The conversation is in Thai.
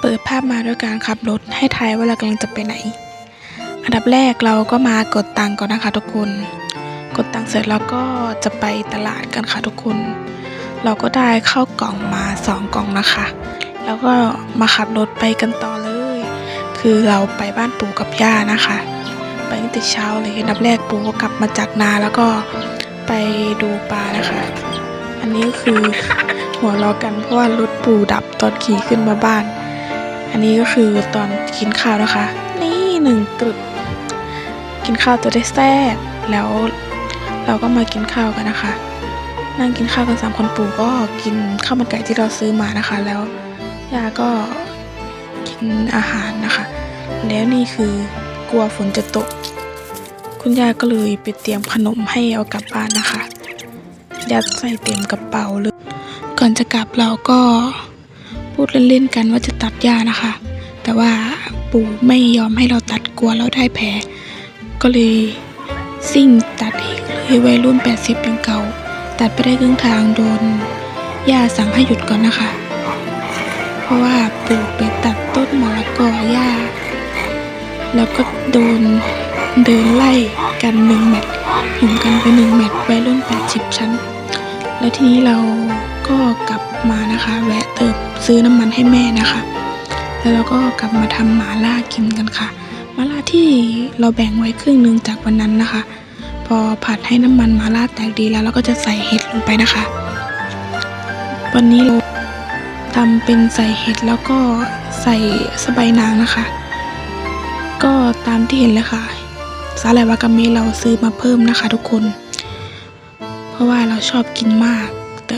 เปิดภาพมาด้วยการขับรถให้ทายว่าเรากำลังจะไปไหน อันดับแรกเราก็มากดตังก่อนนะคะทุกคน กดตังเสร็จแล้วก็จะไปตลาดกันค่ะทุกคน เราก็ได้เข้ากล่องมาสองกล่องนะคะ แล้วก็มาขับรถไปกันต่อเลย คือเราไปบ้านปู่กับย่านะคะ ไปตั้งแต่เช้าเลยอันดับแรกปู่ก็กลับมาจากนาแล้วก็ไปดูปลานะคะ อันนี้ก็คือหัวเราะกันเพราะว่ารถปู่ดับตอนขี่ขึ้นมาบ้าน อันนี้ก็คือตอนกินข้าวนะคะ นี่หนึ่งกรึบกินข้าวจะได้แซ่บแล้วเราก็มากินข้าวกันนะคะ นั่งกินข้าวกันสามคนปู่ก็กินข้าวมันไก่ที่เราซื้อมานะคะ แล้วย่าก็กินอาหารนะคะ แล้วนี่คือกลัวฝนจะตก คุณย่าก็เลยไปเตรียมขนมให้เอากลับบ้านนะคะยัดใส่เต็มกระเป๋าเลยก่อนจะกลับเราก็ พูดเล่นๆกันว่าจะตัดหญ้านะคะ แต่ว่าปู่ไม่ยอมให้เราตัดกลัวเราได้แผล ก็เลยซิ่งตัดอีกเลยวัยรุ่น 80ยังเก่า ตัดไปได้ครึ่งทางโดนย่าสั่งให้หยุดก่อนนะคะ เพราะว่าปู่ไปตัดต้นมะละกอหญ้าแล้วก็โดนเดินไล่กันหนึ่งแมตช์หุ่มกันไปหนึ่งแมตช์วัยรุ่น 80 ชั้น แล้วทีนี้เราก็กลับ มานะคะ แวะเติมซื้อน้ำมันให้แม่นะคะ แล้วเราก็กลับมาทำหมาล่ากินกันค่ะหมาล่าที่เราแบ่งไว้ครึ่งหนึ่งจากวันนั้นนะคะ พอผัดให้น้ำมันหมาล่าแตกดีแล้วเราก็จะใส่เห็ดลงไปนะคะ วันนี้เราทำเป็นใส่เห็ดแล้วก็ใส่สะใบายนางนะคะ ก็ตามที่เห็นเลยค่ะสาหร่ายวากาเมะเราซื้อมาเพิ่มนะคะ ทุกคน เพราะว่าเราชอบกินมากแต่